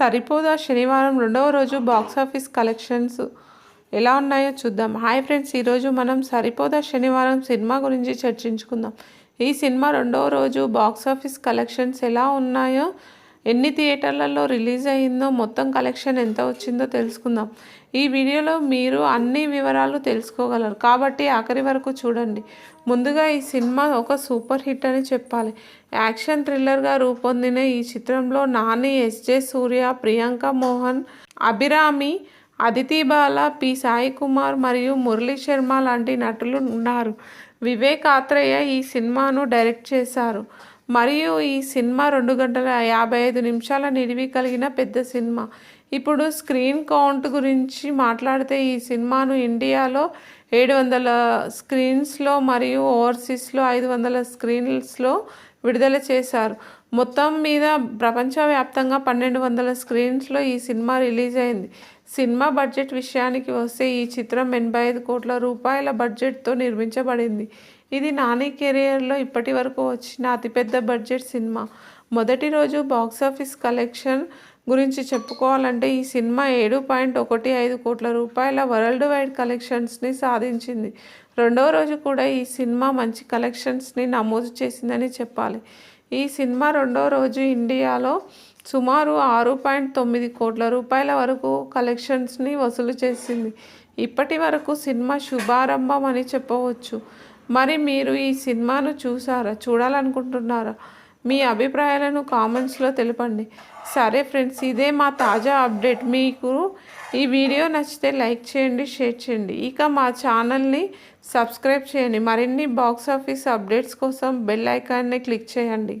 సరిపోదా? శనివారం రెండవ రోజు బాక్సాఫీస్ కలెక్షన్స్ ఎలా ఉన్నాయో చూద్దాం. హాయ్ ఫ్రెండ్స్ ఈరోజు మనం సరిపోదా శనివారం సినిమా గురించి చర్చించుకుందాం. ఈ సినిమా రెండవ రోజు బాక్సాఫీస్ కలెక్షన్స్ ఎలా ఉన్నాయో ఎన్ని థియేటర్లలో రిలీజ్ అయ్యిందో మొత్తం కలెక్షన్ ఎంత వచ్చిందో తెలుసుకుందాం. ఈ వీడియోలో మీరు అన్ని వివరాలు తెలుసుకోగలరు. కాబట్టి ఆఖరి వరకు చూడండి. ముందుగా ఈ సినిమా ఒక సూపర్ హిట్ అని చెప్పాలి. యాక్షన్ థ్రిల్లర్గా రూపొందిన ఈ చిత్రంలో నాని ఎస్జే సూర్య ప్రియాంక మోహన్ అభిరామి అదితి బాల పి సాయి కుమార్ మరియు మురళీ శర్మ లాంటి నటులు ఉన్నారు. వివేక్ ఆత్రేయ ఈ సినిమాను డైరెక్ట్ చేశారు. మరియు ఈ సినిమా రెండు గంటల యాభై ఐదు నిమిషాల నిడివి కలిగిన పెద్ద సినిమా. ఇప్పుడు స్క్రీన్ కౌంట్ గురించి మాట్లాడితే ఈ సినిమాను ఇండియాలో ఏడు వందల స్క్రీన్స్లో మరియు ఓవర్సీస్లో ఐదు వందల స్క్రీన్స్లో విడుదల చేశారు. మొత్తం మీద ప్రపంచవ్యాప్తంగా పన్నెండు వందల స్క్రీన్స్లో ఈ సినిమా రిలీజ్ అయింది. సినిమా బడ్జెట్ విషయానికి వస్తే ఈ చిత్రం ఎనభై ఐదు కోట్ల రూపాయల బడ్జెట్తో నిర్మించబడింది. ఇది నాని కెరియర్లో ఇప్పటి వరకు వచ్చిన అతిపెద్ద బడ్జెట్ సినిమా. మొదటి రోజు బాక్సాఫీస్ కలెక్షన్ గురించి చెప్పుకోవాలంటే ఈ సినిమా ఏడు పాయింట్ ఒకటి ఐదు కోట్ల రూపాయల వరల్డ్ వైడ్ కలెక్షన్స్ని సాధించింది. రెండవ రోజు కూడా ఈ సినిమా మంచి కలెక్షన్స్ని నమోదు చేసిందని చెప్పాలి. ఈ సినిమా రెండవ రోజు ఇండియాలో సుమారు ఆరు పాయింట్ తొమ్మిది కోట్ల రూపాయల వరకు కలెక్షన్స్ని వసూలు చేసింది. ఇప్పటి వరకు సినిమా శుభారంభం అని చెప్పవచ్చు. మరి మీరు ఈ సినిమాను చూసారా? చూడాలనుకుంటున్నారా? మీ అభిప్రాయాలను కామెంట్స్లో తెలపండి. సరే ఫ్రెండ్స్ ఇదే మా తాజా అప్డేట్. మీకు ఈ వీడియో నచ్చితే లైక్ చేయండి షేర్ చేయండి. ఇక మా ఛానల్ని సబ్స్క్రైబ్ చేయండి. మరిన్ని బాక్స్ ఆఫీస్ అప్డేట్స్ కోసం బెల్ ఐకాన్ని క్లిక్ చేయండి.